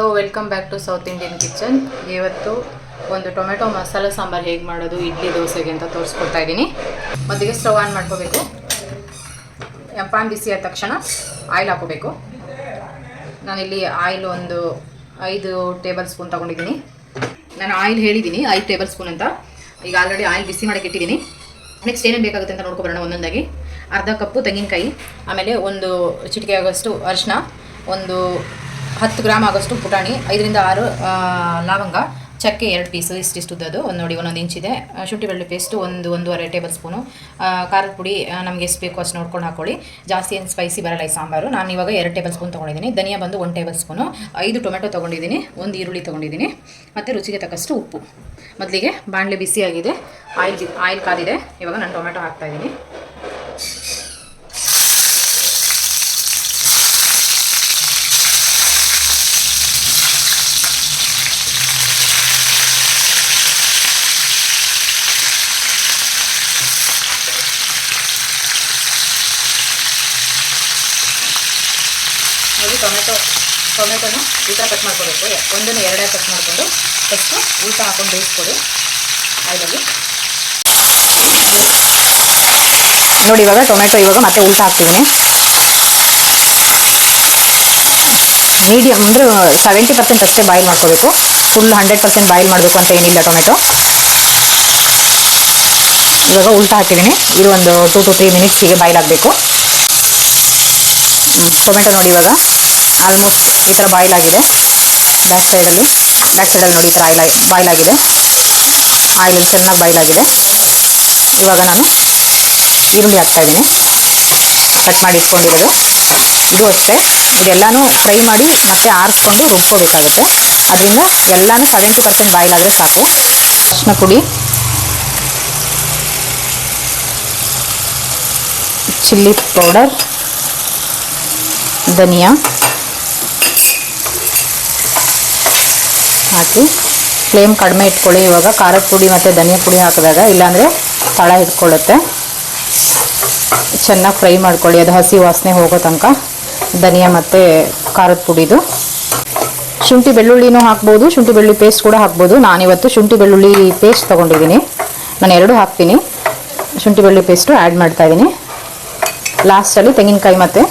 Hello welcome back to South Indian kitchen ಇವತ್ತು ಒಂದು tomato masala sambar ಹೇಗೆ ಮಾಡೋದು, ಇಡ್ಲಿ ದೋಸೆಗೆ ಅಂತ ತೋರಿಸ್ಕೊಡ್ತಾ ಇದ್ದೀನಿ. ಮೊದಲಿಗೆ ಸ್ಟವ್ ಆನ್ ಮಾಡ್ಕೋಬೇಕು. ಪಾನ್ ಬಿಸಿ ಆದ ತಕ್ಷಣ ಆಯಿಲ್ ಹಾಕೋಬೇಕು ನಾನಿಲ್ಲಿ ಆಯಿಲ್ ಒಂದು ಐದು ಟೇಬಲ್ ಸ್ಪೂನ್ ತೊಗೊಂಡಿದ್ದೀನಿ. ನಾನು ಆಯಿಲ್ ಹೇಳಿದ್ದೀನಿ, ಐದು ಟೇಬಲ್ ಸ್ಪೂನ್ ಅಂತ. ಈಗ ಆಲ್ರೆಡಿ ಆಯಿಲ್ ಬಿಸಿ ಮಾಡೋಕೆ ಇಟ್ಟಿದ್ದೀನಿ. ನೆಕ್ಸ್ಟ್ ಏನೇನು ಬೇಕಾಗುತ್ತೆ ಅಂತ ನೋಡ್ಕೊಬರೋಣ ಒಂದೊಂದಾಗಿ. ಅರ್ಧ ಕಪ್ಪು ತೆಂಗಿನಕಾಯಿ, ಆಮೇಲೆ ಒಂದು ಚಿಟಿಕೆ ಆಗೋಷ್ಟು ಅರಿಶಿನ ಒಂದು ಹತ್ತು ಗ್ರಾಮ್ ಆಗೋಷ್ಟು ಪುಟಾಣಿ, ಐದರಿಂದ ಆರು ಲವಂಗ, ಚಕ್ಕೆ ಎರಡು ಪೀಸು ಇಷ್ಟಿಷ್ಟು ಉದ್ದದು ಒಂದು ನೋಡಿ, ಒಂದೊಂದು ಇಂಚಿದೆ ಶುಂಠಿ ಬೆಳ್ಳುಳ್ಳಿ ಪೇಸ್ಟು ಒಂದು, ಒಂದೂವರೆ ಟೇಬಲ್ ಸ್ಪೂನು. ಖಾರದ ಪುಡಿ ನಮಗೆ ಎಷ್ಟು ಬೇಕು ಅಷ್ಟು ನೋಡ್ಕೊಂಡು ಹಾಕೊಳ್ಳಿ. ಜಾಸ್ತಿ ಏನು ಸ್ಪೈಸಿ ಬರಲ್ಲ ಈ ಸಾಂಬಾರು. ನಾನು ಇವಾಗ ಎರಡು ಟೇಬಲ್ ಸ್ಪೂನ್ ತೊಗೊಂಡಿದ್ದೀನಿ. ಧನಿಯಾ ಬಂದು ಒಂದು ಟೇಬಲ್ ಸ್ಪೂನು. ಐದು ಟೊಮೆಟೊ ತೊಗೊಂಡಿದ್ದೀನಿ. ಒಂದು ಈರುಳ್ಳಿ ತೊಗೊಂಡಿದ್ದೀನಿ. ಮತ್ತು ರುಚಿಗೆ ತಕ್ಕಷ್ಟು ಉಪ್ಪು. ಮೊದಲಿಗೆ ಬಾಣಲೆ ಬಿಸಿಯಾಗಿದೆ. ಆಯಿಲ್ ಆಯಿಲ್ ಕಾದಿದೆ. ಇವಾಗ ನಾನು ಟೊಮೆಟೊ ಹಾಕ್ತಾ ಟೊಮೆಟೊ, ಟೊಮೆಟೊನ ಈ ಥರ ಕಟ್ ಮಾಡ್ಕೊಬೇಕು. ಒಂದನ್ನು ಎರಡೇ ಕಟ್ ಮಾಡಿಕೊಂಡು ಫಸ್ಟು ಊಟ ಹಾಕೊಂಡು ಬೇಯಿಸ್ಕೊಡಿ. ಆಯಿಲಲ್ಲಿ ನೋಡಿ, ಇವಾಗ ಟೊಮೆಟೊ ಇವಾಗ ಮತ್ತೆ ಉಲ್ಟಾ ಹಾಕ್ತಿದ್ದೀನಿ. ಮೀಡಿಯಮ್ ಅಂದರೆ ಸೆವೆಂಟಿ ಪರ್ಸೆಂಟ್ ಅಷ್ಟೇ ಬಾಯ್ಲ್ ಮಾಡ್ಕೋಬೇಕು. ಫುಲ್ ಹಂಡ್ರೆಡ್ ಪರ್ಸೆಂಟ್ ಬಾಯ್ಲ್ ಮಾಡಬೇಕು ಅಂತ ಏನಿಲ್ಲ ಟೊಮೆಟೊ. ಇವಾಗ ಉಲ್ಟಾ ಹಾಕಿದ್ದೀನಿ. ಇದು ಒಂದು ಟೂ ಟು ತ್ರೀ ಮಿನಿಟ್ಸ್ ಹೀಗೆ ಬಾಯ್ಲ್ ಆಗಬೇಕು. ಟೊಮೆಟೊ ನೋಡಿ ಇವಾಗ. ಆಲ್ಮೋಸ್ಟ್ ಈ ಥರ ಬಾಯ್ಲ್ ಆಗಿದೆ ಬ್ಯಾಕ್ ಸೈಡಲ್ಲಿ ಬ್ಯಾಕ್ ಸೈಡಲ್ಲಿ ನೋಡಿ ಈ ಥರ ಆಯಿಲ್ ಬಾಯ್ಲ್ ಆಗಿದೆ ಆಯಿಲ್ ಚೆನ್ನಾಗಿ ಬಾಯ್ಲಾಗಿದೆ. ಇವಾಗ ನಾನು ಈರುಳ್ಳಿ ಹಾಕ್ತಾ ಇದ್ದೀನಿ. ಕಟ್ ಮಾಡಿ ಇಟ್ಕೊಂಡಿರೋದು. ಇದು ಅಷ್ಟೇ. ಇದೆಲ್ಲನೂ ಫ್ರೈ ಮಾಡಿ ಮತ್ತೆ ಆರಿಸ್ಕೊಂಡು ರುಬ್ಕೋಬೇಕಾಗುತ್ತೆ. ಅದರಿಂದ ಎಲ್ಲನೂ ಸೆವೆಂಟಿ ಪರ್ಸೆಂಟ್ ಬಾಯ್ಲ್ ಆದರೆ ಸಾಕು. ಅರಿಶಿನ ಪುಡಿ. Chilli powder. ಧನಿಯಾ. ಹಾಕಿ ಫ್ಲೇಮ್ ಕಡಿಮೆ ಇಟ್ಕೊಳ್ಳಿ. ಇವಾಗ ಖಾರದ ಪುಡಿ ಮತ್ತು ಧನಿಯಾ ಪುಡಿ ಹಾಕಿದಾಗ, ಇಲ್ಲಾಂದರೆ ತಳ ಇಟ್ಕೊಳ್ಳುತ್ತೆ. ಚೆನ್ನಾಗಿ ಫ್ರೈ ಮಾಡ್ಕೊಳ್ಳಿ. ಅದು ಹಸಿ ವಾಸನೆ ಹೋಗೋ ತನಕ ಧನಿಯಾ ಮತ್ತು ಖಾರದ ಪುಡಿದು. ಶುಂಠಿ ಬೆಳ್ಳುಳ್ಳಿನೂ ಹಾಕ್ಬೋದು. ಶುಂಠಿ ಬೆಳ್ಳುಳ್ಳಿ ಪೇಸ್ಟ್ ಕೂಡ ಹಾಕ್ಬೋದು. ನಾನಿವತ್ತು ಶುಂಠಿ ಬೆಳ್ಳುಳ್ಳಿ ಪೇಸ್ಟ್ ತೊಗೊಂಡಿದ್ದೀನಿ. ನಾನು ಎರಡು ಹಾಕ್ತೀನಿ. ಶುಂಠಿ ಬೆಳ್ಳುಳ್ಳಿ ಪೇಸ್ಟು ಆ್ಯಡ್ ಮಾಡ್ತಾ ಇದ್ದೀನಿ. ಲಾಸ್ಟಲ್ಲಿ ತೆಂಗಿನಕಾಯಿ ಮತ್ತು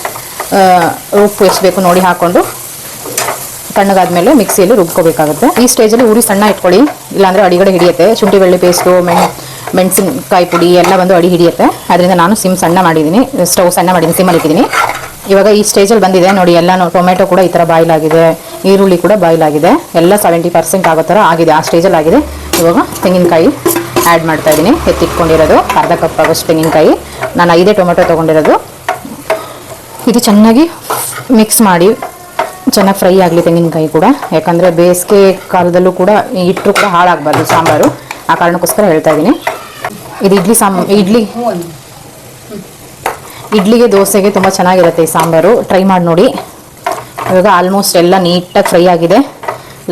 ಉಪ್ಪು ಎಷ್ಟು ಬೇಕು ನೋಡಿ ಹಾಕ್ಕೊಂಡು ತಣ್ಣಗಾದ್ಮೇಲೆ ಮಿಕ್ಸಿಯಲ್ಲಿ ರುಬ್ಕೋಬೇಕಾಗುತ್ತೆ. ಈ ಸ್ಟೇಜಲ್ಲಿ ಉರಿ ಸಣ್ಣ ಇಟ್ಕೊಳ್ಳಿ. ಇಲ್ಲಾಂದರೆ ಅಡಿಗಡೆ ಹಿಡಿಯುತ್ತೆ. ಶುಂಠಿ ಬೆಳ್ಳಿ ಪೇಸ್ಟು, ಮೆಣ್, ಮೆಣಸಿನಕಾಯಿ ಪುಡಿ ಎಲ್ಲ ಬಂದು ಅಡಿ ಹಿಡಿಯುತ್ತೆ. ಅದರಿಂದ ನಾನು ಸಿಮ್ ಸಣ್ಣ ಮಾಡಿದ್ದೀನಿ. ಸ್ಟವ್ ಸಣ್ಣ ಮಾಡಿದ್ದೀನಿ ಸಿಮ್ಮಲ್ಲಿ ಇಟ್ಟಿದ್ದೀನಿ. ಇವಾಗ ಈ ಸ್ಟೇಜಲ್ಲಿ ಬಂದಿದೆ. ನೋಡಿ ಎಲ್ಲನೂ ಟೊಮೆಟೊ ಕೂಡ ಈ ಥರ ಬಾಯ್ಲ್ ಆಗಿದೆ ಈರುಳ್ಳಿ ಕೂಡ ಬಾಯ್ಲ್ ಆಗಿದೆ ಎಲ್ಲ ಸೆವೆಂಟಿ ಪರ್ಸೆಂಟ್ ಆಗೋ ಥರ ಆಗಿದೆ. ಆ ಸ್ಟೇಜಲ್ಲಿ ಆಗಿದೆ. ಇವಾಗ ತೆಂಗಿನಕಾಯಿ ಆ್ಯಡ್ ಮಾಡ್ತಾ ಇದ್ದೀನಿ. ಎತ್ತಿಟ್ಕೊಂಡಿರೋದು ಅರ್ಧ ಕಪ್ ಆಗೋಷ್ಟು ತೆಂಗಿನಕಾಯಿ. ನಾನು ಐದೇ ಟೊಮೆಟೊ ತೊಗೊಂಡಿರೋದು. ಇದು ಚೆನ್ನಾಗಿ ಮಿಕ್ಸ್ ಮಾಡಿ ಚೆನ್ನಾಗಿ ಫ್ರೈ ಆಗಲಿ ತೆಂಗಿನಕಾಯಿ ಕೂಡ. ಯಾಕಂದರೆ ಬೇಸಿಗೆ ಕಾಲದಲ್ಲೂ ಕೂಡ ಇಟ್ಟರು ಕೂಡ ಹಾಳಾಗಬಾರ್ದು, ಸಾಂಬಾರು. ಆ ಕಾರಣಕ್ಕೋಸ್ಕರ ಹೇಳ್ತಾ ಇದ್ದೀನಿ ಇದು ಇಡ್ಲಿ ಸಾಂಬ ಇಡ್ಲಿ. ಇಡ್ಲಿಗೆ ದೋಸೆಗೆ ತುಂಬ ಚೆನ್ನಾಗಿರುತ್ತೆ ಈ ಸಾಂಬಾರು. ಟ್ರೈ ಮಾಡಿ ನೋಡಿ. ಇವಾಗ ಆಲ್ಮೋಸ್ಟ್ ಎಲ್ಲ ನೀಟಾಗಿ ಫ್ರೈ ಆಗಿದೆ.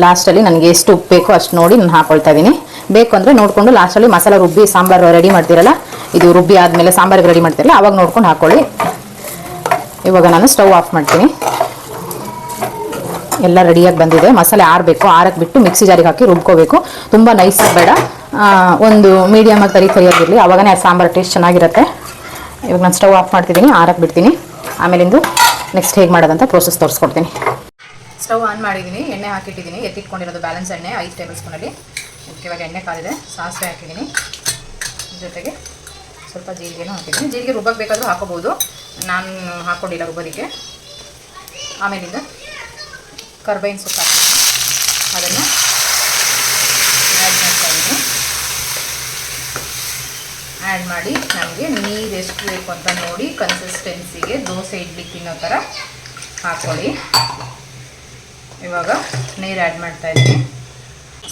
ಲಾಸ್ಟಲ್ಲಿ ನನಗೆ ಎಷ್ಟು ಉಪ್ಪು ಬೇಕೋ ಅಷ್ಟು ನೋಡಿ ನಾನು ಹಾಕೊಳ್ತಾ ಇದ್ದೀನಿ ಬೇಕು ಅಂದರೆ ನೋಡಿಕೊಂಡು ಲಾಸ್ಟಲ್ಲಿ ಮಸಾಲೆ ರುಬ್ಬಿ ಸಾಂಬಾರು ರೆಡಿ ಮಾಡ್ತೀರಲ್ಲ? ಇದು ರುಬ್ಬಿ ಆದಮೇಲೆ ಸಾಂಬಾರಿಗೆ ರೆಡಿ ಮಾಡ್ತಿರಲ್ಲ? ಅವಾಗ ನೋಡ್ಕೊಂಡು ಹಾಕ್ಕೊಳ್ಳಿ ಇವಾಗ ನಾನು ಸ್ಟವ್ ಆಫ್ ಮಾಡ್ತೀನಿ. ಎಲ್ಲ ರೆಡಿಯಾಗಿ ಬಂದಿದೆ. ಮಸಾಲೆ ಆರಬೇಕು ಆರಕ್ಕೆ ಬಿಟ್ಟು ಮಿಕ್ಸಿ ಜಾರಿಗೆ ಹಾಕಿ ರುಬ್ಕೋಬೇಕು. ತುಂಬ ನೈಸ್ ಬೇಡ. ಒಂದು ಮೀಡಿಯಮಾಗಿ ತರಿ ತರಿಯಾಗಿರಲಿ. ಆವಾಗನೇ ಆ ಸಾಂಬಾರು ಟೇಸ್ಟ್ ಚೆನ್ನಾಗಿರುತ್ತೆ. ಇವಾಗ ನಾನು ಸ್ಟವ್ ಆಫ್ ಮಾಡ್ತಿದ್ದೀನಿ ಆರಕ್ಕೆ ಬಿಡ್ತೀನಿ. ಆಮೇಲಿಂದು ನೆಕ್ಸ್ಟ್ ಹೇಗೆ ಮಾಡೋದಂತ ಪ್ರೋಸೆಸ್ ತೋರಿಸ್ಕೊಡ್ತೀನಿ. ಸ್ಟವ್ ಆನ್ ಮಾಡಿದ್ದೀನಿ. ಎಣ್ಣೆ ಹಾಕಿಟ್ಟಿದ್ದೀನಿ. ಎತ್ತಿಟ್ಕೊಂಡಿರೋದು ಬ್ಯಾಲೆನ್ಸ್ ಎಣ್ಣೆ, ಐದು ಟೇಬಲ್ ಸ್ಪೂನಲ್ಲಿ ಇವಾಗ ಎಣ್ಣೆ ಕಾಲಿದೆ. ಸಾಸಿವೆ ಹಾಕಿದ್ದೀನಿ. ಜೊತೆಗೆ ಸ್ವಲ್ಪ ಜೀರಿಗೆನೂ ಹಾಕಿದ್ದೀನಿ. ಜೀರಿಗೆ ರುಬ್ಬಕ್ಕೆ ಬೇಕಾದರೂ ಹಾಕೋಬೋದು. ನಾನು ಹಾಕ್ಕೊಂಡಿಲ್ಲ ರುಬ್ಬೋದಕ್ಕೆ. ಆಮೇಲಿಂದ ಕರ್ಬೇವಿನ ಸೊಪ್ಪು ಹಾಕ್ತೀನಿ. ಅದನ್ನು ಆ್ಯಡ್ ಮಾಡ್ತಾ ಇದ್ದೀನಿ. ಆ್ಯಡ್ ಮಾಡಿ ನಮಗೆ ನೀರು ಎಷ್ಟು ಬೇಕು ಅಂತ ನೋಡಿ ಕನ್ಸಿಸ್ಟೆನ್ಸಿಗೆ ದೋಸೆ ಇಡ್ಲಿ ತಿನ್ನೋ ಥರ ಹಾಕ್ಕೊಳ್ಳಿ ಇವಾಗ ನೀರು ಆ್ಯಡ್ ಮಾಡ್ತಾ ಇದ್ದೀನಿ.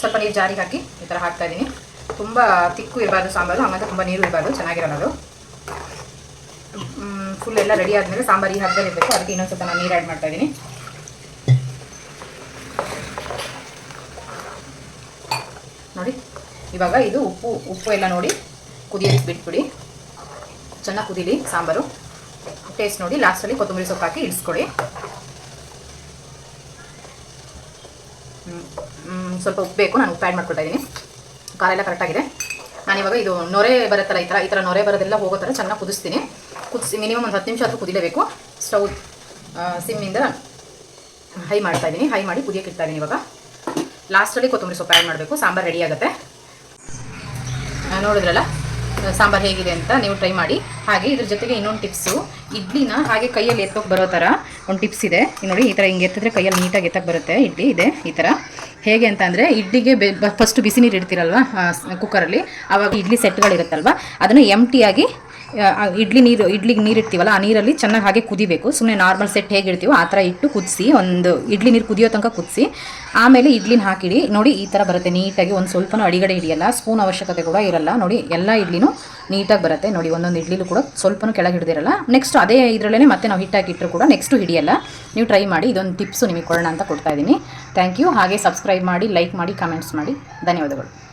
ಸ್ವಲ್ಪ ನೀರು ಜಾರಿಗೆ ಹಾಕಿ ಈ ಥರ ಹಾಕ್ತಾ ಇದ್ದೀನಿ. ತುಂಬ ತಿಕ್ಕು ಇರಬಾರ್ದು ಸಾಂಬಾರು ಆಮೇಲೆ ತುಂಬ ನೀರು ಇರಬಾರ್ದು ಚೆನ್ನಾಗಿರೋದು ಫುಲ್ ಎಲ್ಲ ರೆಡಿ ಆದಮೇಲೆ ಸಾಂಬಾರು ಈ ಇರಬೇಕು, ಅದಕ್ಕೆ ಇನ್ನೊಂದು ಸ್ವಲ್ಪ ನಾನು ನೀರು ಆ್ಯಡ್ ಮಾಡ್ತಾ ನೋಡಿ. ಇವಾಗ ಇದು ಉಪ್ಪು ಉಪ್ಪು ಎಲ್ಲ ನೋಡಿ. ಕುದಿಯೋಕೆ ಬಿಟ್ಬಿಡಿ. ಚೆನ್ನಾಗಿ ಕುದೀಲಿ ಸಾಂಬಾರು. ಟೇಸ್ಟ್ ನೋಡಿ ಲಾಸ್ಟಲ್ಲಿ ಕೊತ್ತಂಬರಿ ಸೊಪ್ಪು ಹಾಕಿ ಇಳಿಸ್ಕೊಳ್ಳಿ ಸ್ವಲ್ಪ ಉಪ್ಪು ಬೇಕು, ನಾನು ಉಪ್ಪು ಆ್ಯಡ್ ಮಾಡ್ಕೊಳ್ತಾ ಇದ್ದೀನಿ ಖಾರ ಎಲ್ಲ ಕರೆಕ್ಟಾಗಿದೆ ನಾನಿವಾಗ ಇದು ನೊರೆ ಬರುತ್ತಲ್ಲ, ಈ ಥರ ಈ ಥರ ನೊರೆ ಬರೋದೆಲ್ಲ ಹೋಗೋ ಥರ ಚೆನ್ನಾಗಿ ಕುದಿಸ್ತೀನಿ. ಕುದಿಸಿ ಮಿನಿಮಮ್ ಒಂದು ಹತ್ತು ನಿಮಿಷ ಆದರೂ ಕುದಿಲೇಬೇಕು. ಸ್ಟೌ ಸಿಮ್ಮಿಂದ ಹೈ ಮಾಡ್ತಾ ಇದ್ದೀನಿ ಹೈ ಮಾಡಿ ಕುದಿಯೋಕೆ ಇಡ್ತಾ ಇದ್ದೀನಿ ಇವಾಗ. ಲಾಸ್ಟಲ್ಲಿ ಕೊತ್ತಂಬರಿ ಸೊಪ್ಪು ಆ್ಯಡ್ ಮಾಡಬೇಕು. ಸಾಂಬಾರು ರೆಡಿ ಆಗುತ್ತೆ. ನೋಡಿದ್ರಲ್ಲ? ಸಾಂಬಾರು ಹೇಗಿದೆ ಅಂತ ನೀವು ಟ್ರೈ ಮಾಡಿ. ಹಾಗೆ ಇದ್ರ ಜೊತೆಗೆ ಇನ್ನೊಂದು ಟಿಪ್ಸು ಇಡ್ಲಿನ ಹಾಗೆ ಕೈಯಲ್ಲಿ ಎತ್ತೋಕೆ ಬರೋ ಥರ ಒಂದು ಟಿಪ್ಸ್ ಇದೆ. ನೋಡಿ, ಈ ಥರ ಹಿಂಗೆ ಎತ್ತಿದ್ರೆ ಕೈಯಲ್ಲಿ ನೀಟಾಗಿ ಎತ್ತಕ್ಕೆ ಬರುತ್ತೆ ಇಡ್ಲಿ. ಇದೆ ಈ ಥರ ಹೇಗೆ ಅಂತ ಅಂದರೆ, ಇಡ್ಲಿಗೆ ಬೆ ಫಸ್ಟು ಬಿಸಿ ನೀರು ಇಡ್ತೀರಲ್ವ? ಕುಕ್ಕರಲ್ಲಿ ಆವಾಗ ಇಡ್ಲಿ ಸೆಟ್ಗಳಿರುತ್ತಲ್ವ ಅದನ್ನು ಎಂಟಿಯಾಗಿ ಇಡ್ಲಿ ನೀರು, ಇಡ್ಲಿಗೆ ನೀರು ಇಡ್ತೀವಲ್ಲ ಆ ನೀರಲ್ಲಿ ಚೆನ್ನಾಗಿ ಹಾಗೆ ಕುದಿಬೇಕು. ಸುಮ್ಮನೆ ನಾರ್ಮಲ್ ಸೆಟ್ ಹೇಗೆ ಇಡ್ತೀವೋ ಆ ಥರ ಇಟ್ಟು ಕುದಿಸಿ, ಒಂದು ಇಡ್ಲಿ ನೀರು ಕುದಿಯೋ ತನಕ ಕುದಿಸಿ, ಆಮೇಲೆ ಇಡ್ಲಿನ ಹಾಕಿಡಿ. ನೋಡಿ, ಈ ಥರ ಬರುತ್ತೆ, ನೀಟಾಗಿ ಒಂದು ಸ್ವಲ್ಪನೂ ಅಡಿಗಡೆ ಹಿಡಿಯಲ್ಲ, ಸ್ಪೂನ್ ಅವಶ್ಯಕತೆ ಕೂಡ ಇರಲ್ಲ. ನೋಡಿ, ಎಲ್ಲ ಇಡ್ಲಿನೂ ನೀಟಾಗಿ ಬರುತ್ತೆ. ನೋಡಿ, ಒಂದೊಂದು ಇಡ್ಲಿಲೂ ಕೂಡ ಸ್ವಲ್ಪನೂ ಕೆಳಗೆ ಹಿಡಿದಿರಲ್ಲ. ನೆಕ್ಸ್ಟ್ ಅದೇ ಇದರಲ್ಲೇ ಮತ್ತೆ ನಾವು ಹಿಟ್ಟಾಕಿ ಇಟ್ಟರು ಕೂಡ ನೆಕ್ಸ್ಟು ಹಿಡಿಯಲ್ಲ. ನೀವು ಟ್ರೈ ಮಾಡಿ, ಇದೊಂದು ಟಿಪ್ಸು ನಿಮಗೆ ಕೊಡೋಣ ಅಂತ ಕೊಡ್ತಾ ಇದ್ದೀನಿ. ಥ್ಯಾಂಕ್ ಯು ಹಾಗೆ ಸಬ್ಸ್ಕ್ರೈಬ್ ಮಾಡಿ ಲೈಕ್ ಮಾಡಿ ಕಮೆಂಟ್ಸ್ ಮಾಡಿ. ಧನ್ಯವಾದಗಳು.